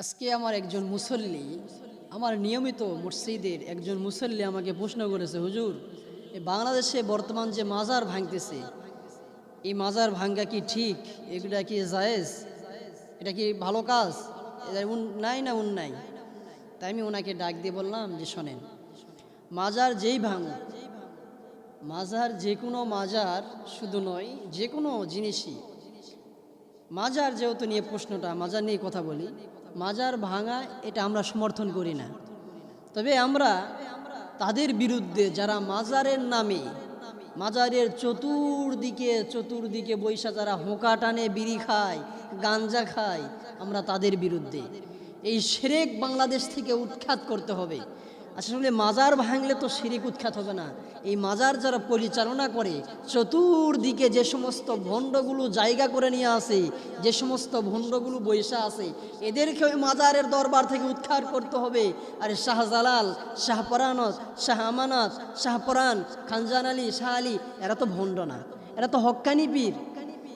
আজকে আমার একজন মুসল্লি, আমার নিয়মিত মসজিদের একজন মুসল্লি আমাকে প্রশ্ন করেছে, হুজুর বাংলাদেশে বর্তমান যে মাজার ভাঙতেছে, এই মাজার ভাঙ্গা কি ঠিক? এগুলা কি জায়েজ? এটা কি ভালো কাজ? নাই না উন নাই তাই আমি ওনাকে ডাক দিয়ে বললাম যে, শোনেন, মাজার যেই ভাঙুক, মাজার যে কোনো মাজার শুধু নয় যে কোনো জিনিসই, মাজার যেহেতু নিয়ে প্রশ্নটা, মাজার নিয়ে কথা বলি মাজার ভাঙা, এটা আমরা সমর্থন করি না। তবে আমরা তাদের বিরুদ্ধে, যারা মাজারের নামে, মাজারের চতুর্দিকে চতুর্দিকে বৈশা যারা হোঁকা টানে বিড়ি খায়, গাঞ্জা খায়, আমরা তাদের বিরুদ্ধে। এই সেরেক বাংলাদেশ থেকে উৎখাত করতে হবে। আসলে মাজার ভাঙলে তো শিরিক উৎখাত হবে না। এই মাজার যারা পরিচালনা করে, চতুর্দিকে যে সমস্ত ভণ্ডগুলো জায়গা করে নিয়ে আসে, যে সমস্ত ভণ্ডগুলো বৈশা আছে এদেরকে ওই মাজারের দরবার থেকে উৎখাত করতে হবে। আরে শাহজালাল শাহপরানত শাহ আমানত শাহপরান খানজান আলী, শাহ আলী, এরা তো ভণ্ড না। এরা তো হক্কানি পীর।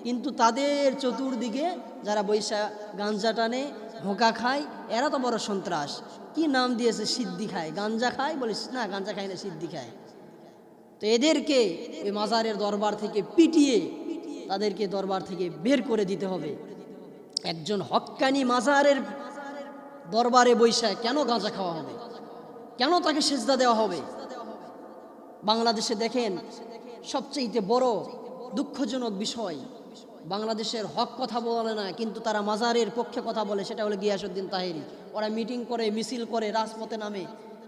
কিন্তু তাদের চতুর্দিকে যারা বৈশা গাঞ্জা টানে হোঁকা খায়, এরা তো বড় সন্ত্রাস। কি নাম দিয়েছে? সিদ্ধি খায়। গাঞ্জা খায়? বলিস, না, গাঞ্জা খায় না, সিদ্ধি খায়। তো এদেরকে ওই মাজারের দরবার থেকে পিটিয়ে তাদেরকে দরবার থেকে বের করে দিতে হবে। একজন হক্কানি মাজারের দরবারে বৈশা কেন গাঁজা খাওয়া হবে? কেন তাকে সেজদা দেওয়া হবে? বাংলাদেশে দেখেন সবচেয়ে বড় দুঃখজনক বিষয় বাংলাদেশের হক কথা বলে না, কিন্তু তারা মাজারের পক্ষে কথা বলে, সেটা হলো গিয়াসুদ্দিন তাহেরি। ওরা মিটিং করে, মিছিল করে, রাজপথে নামে,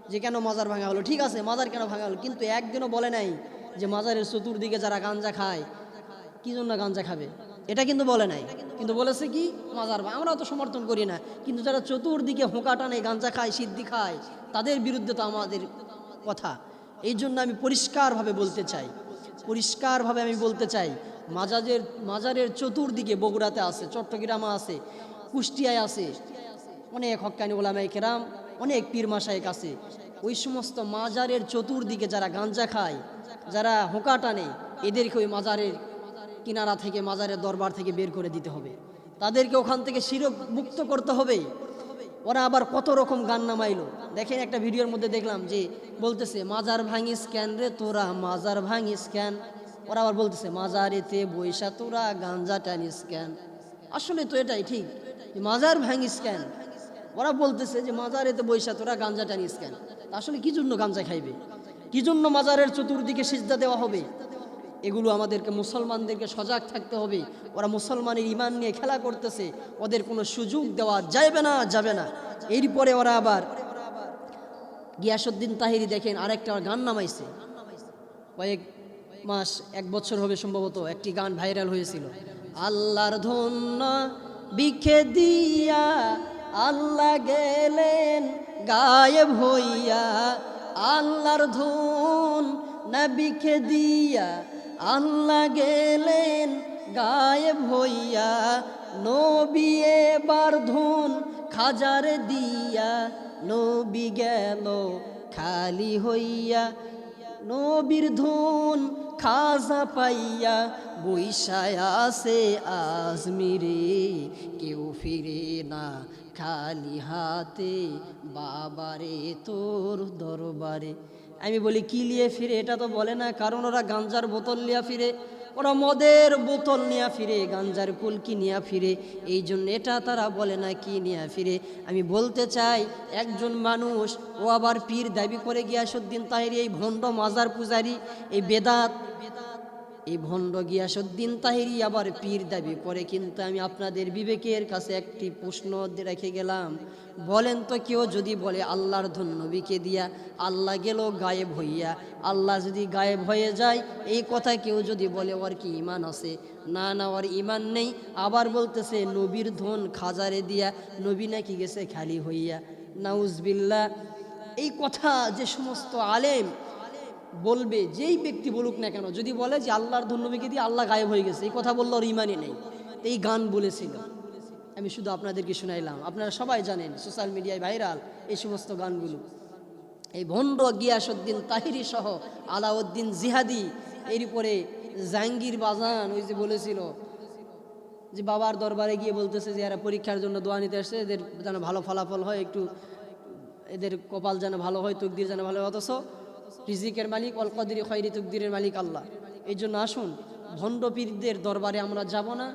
যে কেন মাজার ভাঙা হলো? ঠিক আছে, মাজার কেন ভাঙা হলো? কিন্তু একদিনও বলে নাই যে মাজারের চতুর্দিকে যারা গাঞ্জা খায়, কি জন্য গাঞ্জা খাবে? এটা কিন্তু বলে নাই। কিন্তু বলেছে কি? মাজার ভাঙা। আমরাও তো সমর্থন করি না। কিন্তু যারা চতুর্দিকে হোঁকা টানে, গাঞ্জা খায়, সিদ্ধি খায়, তাদের বিরুদ্ধে তো আমাদের কথা। এই জন্য আমি পরিষ্কারভাবে বলতে চাই। পরিষ্কারভাবে আমি বলতে চাই মাজারের মাজারের চতুর্দিকে বগুড়াতে আছে, চট্টগ্রামে আছে, কুষ্টিয়ায় আছে। অনেক হক্কানি ওলামাই কেরাম, অনেক পীর মাসায়েক আছে। ওই সমস্ত মাজারের চতুর্দিকে যারা গাঞ্জা খায়, যারা হোঁকা টানে, এদেরকে ওই মাজারের কিনারা থেকে, মাজারের দরবার থেকে বের করে দিতে হবে। তাদেরকে ওখান থেকে শিরক মুক্ত করতে হবে। ওরা আবার কত রকম গান নামাইলো দেখেন একটা ভিডিওর মধ্যে দেখলাম যে বলতেছে, মাজার ভাঙিস ক্যান রে তোরা? মাজার ভাঙিস ক্যান ওরা আবার বলতেছে, মাজারেতে বৈশা তোরা গাঞ্জা টানিস ক্যান আসলে তো এটাই ঠিক মাজার ভাঙিস ক্যান ওরা বলতেছে যে, মাজারেতে বৈশা তোরা গাঞ্জা টানিস ক্যান তা আসলে কি জন্য গাঞ্জা খাইবে? কি জন্য মাজারের চতুর্দিকে সিজদা দেওয়া হবে? এগুলো আমাদেরকে, মুসলমানদেরকে সজাগ থাকতে হবে। ওরা মুসলমানের ইমান নিয়ে খেলা করতেছে, ওদের কোনো সুযোগ দেওয়া যাবে না যাবে না। এরপরে ওরা আবার গিয়াসুদ্দিন তাহিরি দেখেন, আরেকটা গান নামাইছে। কয়েক মাস, এক বছর হবে সম্ভবত, একটি গান ভাইরাল হয়েছিল। আল্লাহর ধন্য বিখে দিয়া আল্লাহ গেলেন গায়েব হইয়া। আল্লাহর ধন না বিখে দিয়া আল্লাহ গেলেন গায়েব হইয়া। নবী এবার ধুন খাজার দিয়া, নবী গেল খালি হইয়া। নবীর ধুন খাজা পাইয়া বৈশায় আসে আজমিরে কেউ ফিরে না খালি হাতে, বাবারে তোর দরবারে। আমি বলি, কি লিয়ে ফিরে? এটা তো বলে না, কারণ ওরা গাঞ্জার বোতল নিয়ে ফিরে। ওরা মদের বোতল নিয়ে ফিরে, গাঞ্জার কুলকি নিয়ে ফিরে। এই জন্য এটা তারা বলে না, কি নিয়ে ফিরে? আমি বলতে চাই, একজন মানুষ, ও আবার পীর দাবি করে গিয়াসুদ্দিন তাহের, এই ভণ্ড মাজার পূজারি, এই বেদাত এই ভণ্ড গিয়াসুদ্দিন তাহিরি আবার পীর দাবি করে, কিন্তু আমি আপনাদের বিবেকের কাছে একটি প্রশ্ন রেখে গেলাম। বলেন তো কেউ যদি বলে, আল্লাহর ধন নবীকে দিয়া আল্লাহ গেল গায়েব হইয়া, আল্লাহ যদি গায়েব হয়ে যায়, এই কথা কেউ যদি বলে, ওর কি ইমান আছে? না না, ওর ইমান নেই। আবার বলতেছে, নবীর ধন খাজারে দিয়া নবী নাকি গেছে খালি হইয়া। নাউজবিল্লা এই কথা যে সমস্ত আলেম বলবে, যেই ব্যক্তি বলুক না কেন, যদি বলে যে আল্লাহর ধন্যবাদকে দিয়ে আল্লাহ গায়েব হয়ে গেছে, এই কথা বললে ওর ইমানই নেই। এই গান বলেছিল। আমি শুধু আপনাদেরকে শুনাইলাম। আপনারা সবাই জানেন, সোশ্যাল মিডিয়ায় ভাইরাল এই সমস্ত গানগুলো। এই ভণ্ড গিয়াসুদ্দিন তাহিরি সহ আলাউদ্দিন জিহাদি, এর উপরে জাহাঙ্গীর বাজান, ওই যে বলেছিল যে বাবার দরবারে গিয়ে বলতেছে যে এরা পরীক্ষার জন্য দোয়া নিতে আসছে, এদের যেন ভালো ফলাফল হয়, একটু এদের কপাল যেন ভালো হয়, তকদির যেন ভালো হয়, অথচ রিজিকের মালিক অল কদির খয়রি তুকদিরের মালিক আল্লাহ। এই জন্য আসুন ভণ্ডপীরদের দরবারে আমরা যাব না,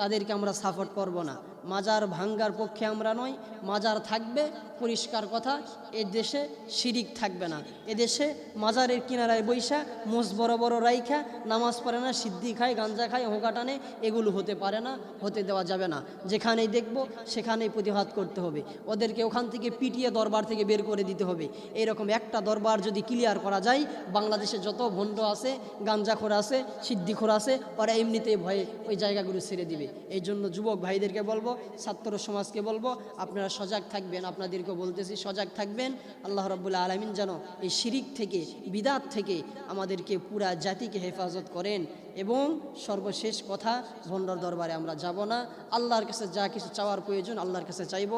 তাদেরকে আমরা সাপোর্ট করব না। মাজার ভাঙ্গার পক্ষে আমরা নই, মাজার থাকবে, পরিষ্কার কথা এ দেশে শিরিক থাকবে না। এদেশে মাজারের কিনারায় বৈশা মোষ বড় বড় রাইখা, নামাজ পড়ে না, সিদ্ধি খায়, গাঞ্জা খায়, হোঁকা টানে, এগুলো হতে পারে না, হতে দেওয়া যাবে না। যেখানেই দেখব, সেখানেই প্রতিবাদ করতে হবে। ওদেরকে ওখান থেকে পিটিয়ে দরবার থেকে বের করে দিতে হবে। এরকম একটা দরবার যদি ক্লিয়ার করা যায়, বাংলাদেশে যত ভণ্ড আছে, গাঞ্জাখোর আছে, সিদ্ধিখোর আছে, ওরা এমনিতেই ভয়ে ওই জায়গাগুলো ছেড়ে দিবে। এই জন্য যুবক ভাইদেরকে বলব ছাত্র সমাজকে বলব, আপনারা সজাগ থাকবেন আপনাদেরকে বলতেছি সজাগ থাকবেন। আল্লাহ রব্বুল্লা আলমিন যেন এই শিরিক থেকে, বিদাত থেকে আমাদেরকে পুরা জাতিকে হেফাজত করেন এবং সর্বশেষ কথা, ভণ্ডর দরবারে আমরা যাব না। আল্লাহর কাছে যা কিছু চাওয়ার প্রয়োজন আল্লাহর কাছে চাইব।